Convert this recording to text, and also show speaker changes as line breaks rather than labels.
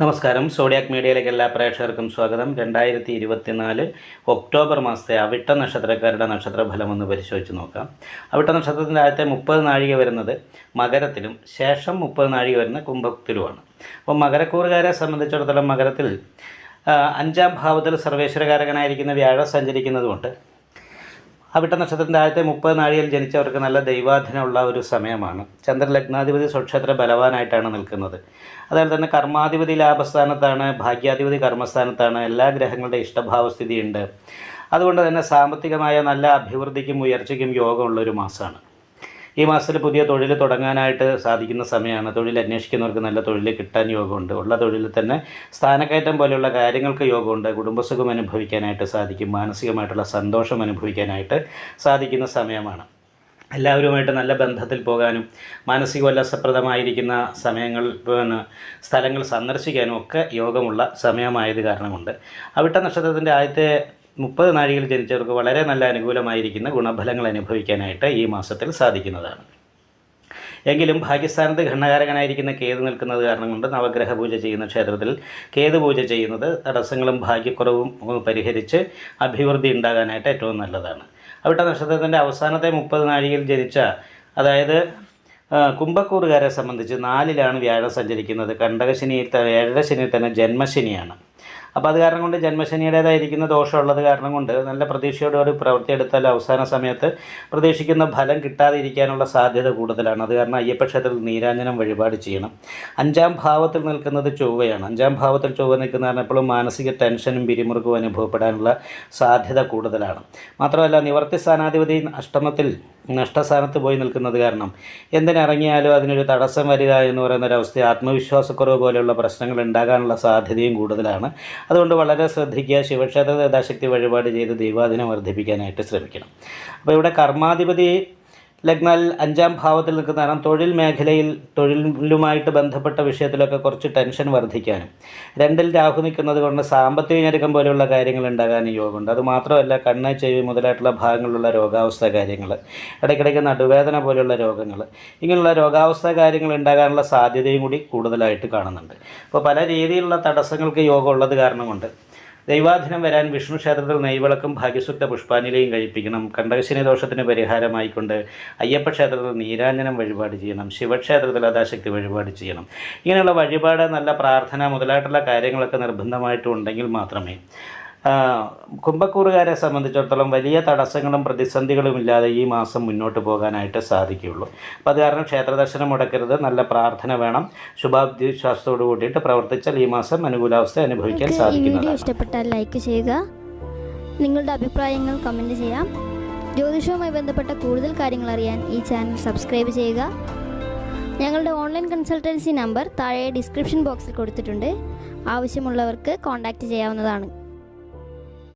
നമസ്കാരം. സോഡിയാക് മീഡിയയിലേക്ക് എല്ലാ പ്രേക്ഷകർക്കും സ്വാഗതം. രണ്ടായിരത്തി ഇരുപത്തിനാല് ഒക്ടോബർ മാസത്തെ അവിട്ട നക്ഷത്രക്കാരുടെ നക്ഷത്രഫലം ഒന്ന് പരിശോധിച്ച് നോക്കാം. അവിട്ട നക്ഷത്രത്തിന്റെ ആദ്യത്തെ മുപ്പത് നാഴിക വരുന്നത് മകരത്തിലും ശേഷം മുപ്പത് നാഴിക വരുന്ന കുംഭത്തിലുമാണ്. അപ്പോൾ മകരക്കൂറുകാരെ സംബന്ധിച്ചിടത്തോളം മകരത്തിൽ അഞ്ചാം ഭാവത്തിൽ സർവേശ്വരകാരകനായിരിക്കുന്ന വ്യാഴം സഞ്ചരിക്കുന്നതുകൊണ്ട് അവിട്ട നക്ഷത്രത്തിന്റെ ആദ്യത്തെ മുപ്പത് നാഴികയിൽ ജനിച്ചവർക്ക് നല്ല ദൈവാധീനമുള്ള ഒരു സമയമാണ്. ചന്ദ്ര ലഗ്നാധിപതി സ്വക്ഷേത്ര ബലവാനായിട്ടാണ് നിൽക്കുന്നത്. അതുപോലെ തന്നെ കർമാധിപതി ലാഭസ്ഥാനത്താണ് ഭാഗ്യാധിപതി കർമ്മസ്ഥാനത്താണ് എല്ലാ ഗ്രഹങ്ങളുടെ ഇഷ്ടഭാവസ്ഥിതിയുണ്ട്. അതുകൊണ്ട് തന്നെ സാമ്പത്തികമായ നല്ല അഭിവൃദ്ധിക്കും ഉയർച്ചയ്ക്കും യോഗമുള്ളൊരു മാസമാണ്. ഈ മാസത്തിൽ പുതിയ തൊഴിൽ തുടങ്ങാനായിട്ട് സാധിക്കുന്ന സമയമാണ്. തൊഴിൽ അന്വേഷിക്കുന്നവർക്ക് നല്ല തൊഴിൽ കിട്ടാൻ യോഗമുണ്ട്. ഉള്ള തൊഴിൽ തന്നെ സ്ഥാനക്കയറ്റം പോലെയുള്ള കാര്യങ്ങൾക്ക് യോഗമുണ്ട്. കുടുംബസുഖം അനുഭവിക്കാനായിട്ട് സാധിക്കും. മാനസികമായിട്ടുള്ള സന്തോഷം അനുഭവിക്കാനായിട്ട് സാധിക്കുന്ന സമയമാണ്. എല്ലാവരുമായിട്ട് നല്ല ബന്ധത്തിൽ പോകാനും മാനസിക ഉല്ലാസപ്രദമായിരിക്കുന്ന സമയങ്ങൾ പിന്നെ സ്ഥലങ്ങൾ സന്ദർശിക്കാനും ഒക്കെ യോഗമുള്ള സമയമായത് കാരണമുണ്ട്. അവിട്ട നക്ഷത്രത്തിന്റെ ആദ്യത്തെ മുപ്പത് നാഴികയിൽ ജനിച്ചവർക്ക് വളരെ നല്ല അനുകൂലമായിരിക്കുന്ന ഗുണഫലങ്ങൾ അനുഭവിക്കാനായിട്ട് ഈ മാസത്തിൽ സാധിക്കുന്നതാണ്. എങ്കിലും ഭാഗ്യസ്ഥാനത്ത് ഘണ്ണകാരകനായിരിക്കുന്ന കേതു നിൽക്കുന്നത് കാരണം കൊണ്ട് നവഗ്രഹ പൂജ ചെയ്യുന്ന ക്ഷേത്രത്തിൽ കേതു പൂജ ചെയ്യുന്നത് തടസ്സങ്ങളും ഭാഗ്യക്കുറവും പരിഹരിച്ച് അഭിവൃദ്ധി ഉണ്ടാകാനായിട്ട് ഏറ്റവും നല്ലതാണ്. അവിട്ട നക്ഷത്രത്തിന്റെ അവസാനത്തെ മുപ്പത് നാഴികയിൽ ജനിച്ച അതായത് കുംഭക്കൂറുകാരെ സംബന്ധിച്ച് നാലിലാണ് വ്യാഴം സഞ്ചരിക്കുന്നത്. കണ്ടകശനിയിൽ ഏഴര ശനിയിൽ തന്നെ ജന്മശനിയാണ്. അപ്പോൾ അത് കാരണം കൊണ്ട് ജന്മശനിയുടേതായിരിക്കുന്ന ദോഷമുള്ളത് കാരണം കൊണ്ട് നല്ല പ്രതീക്ഷയോടെ ഒരു പ്രവൃത്തി എടുത്താൽ അവസാന സമയത്ത് പ്രതീക്ഷിക്കുന്ന ഫലം കിട്ടാതിരിക്കാനുള്ള സാധ്യത കൂടുതലാണ്. അത് കാരണം അയ്യപ്പക്ഷേത്രത്തിൽ നീരാഞ്ജനം വഴിപാട് ചെയ്യണം. അഞ്ചാം ഭാവത്തിൽ നിൽക്കുന്നത് ചൊവ്വയാണ്. അഞ്ചാം ഭാവത്തിൽ ചൊവ്വ നിൽക്കുന്ന കാരണം എപ്പോഴും മാനസിക ടെൻഷനും പിരിമുറുക്കവും അനുഭവപ്പെടാനുള്ള സാധ്യത കൂടുതലാണ്. മാത്രമല്ല നിവർത്തി സ്ഥാനാധിപതി അഷ്ടമത്തിൽ നഷ്ടസ്ഥാനത്ത് പോയി നിൽക്കുന്നത് കാരണം. എന്തിനിറങ്ങിയാലും അതിനൊരു തടസ്സം വരിക എന്ന് പറയുന്ന ഒരു അവസ്ഥ ആത്മവിശ്വാസക്കുറവ് പോലെയുള്ള പ്രശ്നങ്ങൾ ഉണ്ടാകാനുള്ള സാധ്യതയും കൂടുതലാണ്. അതുകൊണ്ട് വളരെ ശ്രദ്ധിക്കുക ശിവക്ഷേത്ര യഥാശക്തി വഴിപാട് ചെയ്ത് ദൈവാദിനം വർദ്ധിപ്പിക്കാനായിട്ട് ശ്രമിക്കണം. അപ്പോൾ ഇവിടെ കർമാധിപതി ലഗ്നാൽ അഞ്ചാം ഭാവത്തിൽ നിൽക്കുന്ന കാരണം തൊഴിൽ മേഖലയിൽ തൊഴിലുമായിട്ട് ബന്ധപ്പെട്ട വിഷയത്തിലൊക്കെ കുറച്ച് ടെൻഷൻ വർദ്ധിക്കാനും. രണ്ടിൽ രാഹു നിൽക്കുന്നത് കൊണ്ട് സാമ്പത്തിക ഞെരുക്കം പോലെയുള്ള കാര്യങ്ങൾ ഉണ്ടാകാനും യോഗമുണ്ട്. അത് മാത്രമല്ല കണ്ണ് ചെവി മുതലായിട്ടുള്ള ഭാഗങ്ങളിലുള്ള രോഗാവസ്ഥ കാര്യങ്ങൾ ഇടയ്ക്കിടയ്ക്ക് നടുവേദന പോലെയുള്ള രോഗങ്ങൾ ഇങ്ങനെയുള്ള രോഗാവസ്ഥ കാര്യങ്ങൾ ഉണ്ടാകാനുള്ള സാധ്യതയും കൂടി കൂടുതലായിട്ട് കാണുന്നുണ്ട്. അപ്പോൾ പല രീതിയിലുള്ള തടസ്സങ്ങൾക്ക് യോഗം ഉള്ളത് കാരണം കൊണ്ട് ദൈവാധീനം വരാൻ വിഷ്ണു ക്ഷേത്രത്തിൽ നെയ്വിളക്കും ഭാഗ്യസുക്ത പുഷ്പാഞ്ജലിയും കഴിപ്പിക്കണം. കണ്ടകശിനി ദോഷത്തിന് പരിഹാരമായിക്കൊണ്ട് അയ്യപ്പ ക്ഷേത്രത്തിൽ നീരാഞ്ജനം വഴിപാട് ചെയ്യണം. ശിവക്ഷേത്രത്തിൽ അതാശക്തി വഴിപാട് ചെയ്യണം. ഇങ്ങനെയുള്ള വഴിപാട് നല്ല പ്രാർത്ഥന മുതലായിട്ടുള്ള കാര്യങ്ങളൊക്കെ നിർബന്ധമായിട്ടുണ്ടെങ്കിൽ മാത്രമേ കുംഭക്കൂറുകാരെ സംബന്ധിച്ചിടത്തോളം വലിയ തടസ്സങ്ങളും പ്രതിസന്ധികളും ഇല്ലാതെ ഈ മാസം മുന്നോട്ട് പോകാനായിട്ട് സാധിക്കുകയുള്ളൂ. അപ്പോൾ അത് കാരണം ക്ഷേത്രദർശനം മുടക്കരുത് നല്ല പ്രാർത്ഥന വേണം. ശുഭാബ്ദി വിശ്വാസത്തോട് കൂടിയിട്ട് പ്രവർത്തിച്ചാൽ ഈ മാസം അനുകൂലാവസ്ഥ അനുഭവിക്കാൻ
സാധിക്കും
സാധിക്കുന്നതാണ്.
ഇഷ്ടപ്പെട്ടാൽ ലൈക്ക് ചെയ്യുക. നിങ്ങളുടെ അഭിപ്രായങ്ങൾ കമന്റ് ചെയ്യാം. ജ്യോതിഷവുമായി ബന്ധപ്പെട്ട കൂടുതൽ കാര്യങ്ങൾ അറിയാൻ ഈ ചാനൽ സബ്സ്ക്രൈബ് ചെയ്യുക. ഞങ്ങളുടെ ഓൺലൈൻ കൺസൾട്ടൻസി നമ്പർ താഴെ ഡിസ്ക്രിപ്ഷൻ ബോക്സിൽ കൊടുത്തിട്ടുണ്ട്. ആവശ്യമുള്ളവർക്ക് കോൺടാക്റ്റ് ചെയ്യാവുന്നതാണ്.